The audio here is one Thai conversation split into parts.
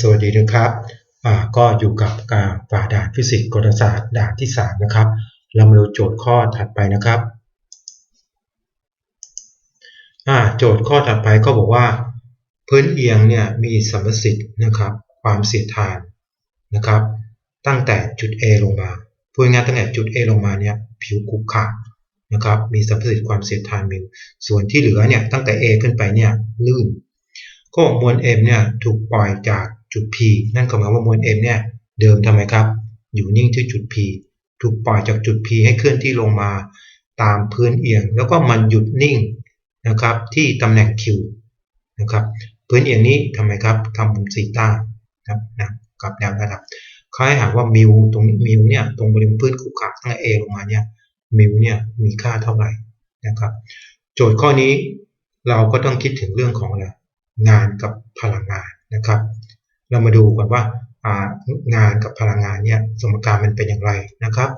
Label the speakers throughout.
Speaker 1: สวัสดีนะครับก็อยู่กับการฝ่าด่านฟิสิกส์กลศาสตร์ด่านที่ 3 นะครับ เรามาดูโจทย์ข้อถัดไปนะครับโจทย์ข้อถัดไปก็บอกว่า พื้นเอียงเนี่ยมีสัมประสิทธิ์นะครับ ความเสียดทานนะครับ ตั้งแต่จุด A ลงมาพูดง่ายตั้งแต่จุด A ลงมาเนี่ยผิวกุกขะนะครับ มีสัมประสิทธิ์ความเสียดทานมิวส่วนที่เหลือเนี่ยตั้งแต่ A ขึ้นไปเนี่ยลื่น ก็มวล m เนี่ยถูกปล่อยจากจุด p นั่นก็หมายว่ามวล m เนี่ยเดิมทำไมครับ อยู่นิ่งที่จุด p ถูกปล่อยจากจุด p ให้เคลื่อนที่ลงมาตามพื้นเอียง แล้วก็มันหยุดนิ่งนะครับที่ตำแหน่ง q นะครับพื้นเอียงนี้ทำไมครับทำมุมซีตาครับนะกับแนวระดับเขาให้หาว่ามิวตรงนี้มิวเนี่ยตรงบริเวณพื้นขรุขระตั้งแต่ A ลงมาเนี่ยมิวเนี่ยมีค่าเท่าไหร่นะครับ โจทย์ข้อนี้เราก็ต้องคิดถึงเรื่องของอะไร งานกับพลังงานนะครับ เรามาดูกันว่างานกับพลังงานเนี่ยสมการมันเป็นอย่างไรนะครับ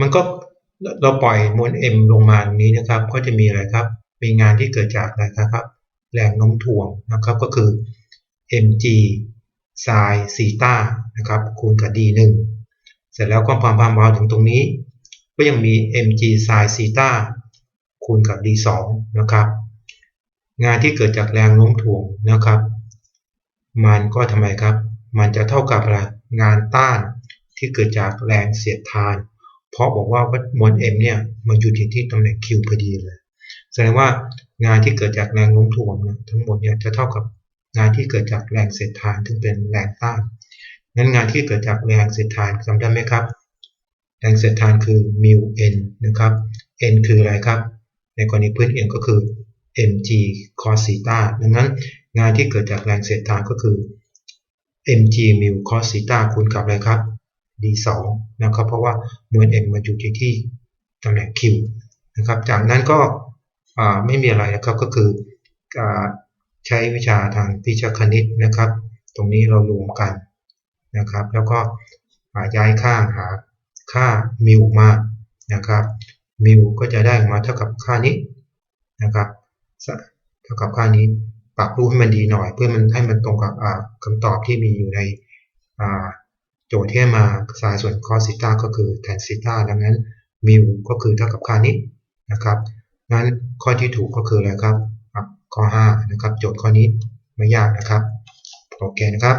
Speaker 1: มันก็เราปล่อยมวล m ลงมาตรงนี้นะครับ ก็จะมีอะไรครับ มีงานที่เกิดจากอะไรครับ แรงโน้มถ่วงนะครับก็คือ mg ไซน์ซีตานะครับคูณกับ d1 เสร็จแล้วก็ความความเบาถึงตรงนี้ ก็ยังมี mg ไซน์ซีตาคูณกับ d2 นะครับ งานที่เกิดจากแรงโน้มถ่วงนะครับ มันก็ทำไมครับ มันจะเท่ากับอะไรงานต้านที่เกิดจากแรงเสียดทาน เพราะบอกว่าวัตมวล m เนี่ยมันอยู่ที่ที่ตำแหน่ง q พอดีเลย แสดงว่างานที่เกิดจากแรงโน้มถ่วงเนี่ยทั้งหมดเนี่ยจะเท่ากับงานที่เกิดจากแรงเสียดทานซึ่งเป็นแรงต้านงั้นงานที่เกิดจากแรงเสียดทานจำได้ไหมครับ แรงเสียดทานคือ mu n นะครับ n คืออะไรครับ ในกรณีพื้นเอียงก็คือ mg cos theta ดังนั้นงานที่เกิดจากแรงเสียดทานก็คือ mg mu cos theta คูณกับอะไรครับ d2 นะครับ เพราะว่ามวล m มาอยู่ที่ที่ตำแหน่ง q นะครับ จากนั้นก็ไม่มีอะไรนะครับก็คือใช้วิชาทางพิชคณิตนะครับ ตรงนี้เรารวมกันนะครับ แล้วก็ย้ายข้างหาค่ามิวมานะครับมิวก็จะได้มาเท่ากับค่านี้นะครับ เท่ากับค่านี้ปรับรูปให้มันดีหน่อย เพื่อมันให้มันตรงกับคำตอบที่มีอยู่ในโจทย์ที่มาสายส่วน cos ซิต้าก็คือแทนซิต้าดังนั้นมิวก็คือเท่ากับค่านี้นะครับงั้นข้อที่ถูกก็คืออะไรครับข้อ5นะครับ โจทย์ข้อนี้ไม่ยากนะครับโอเคนะครับ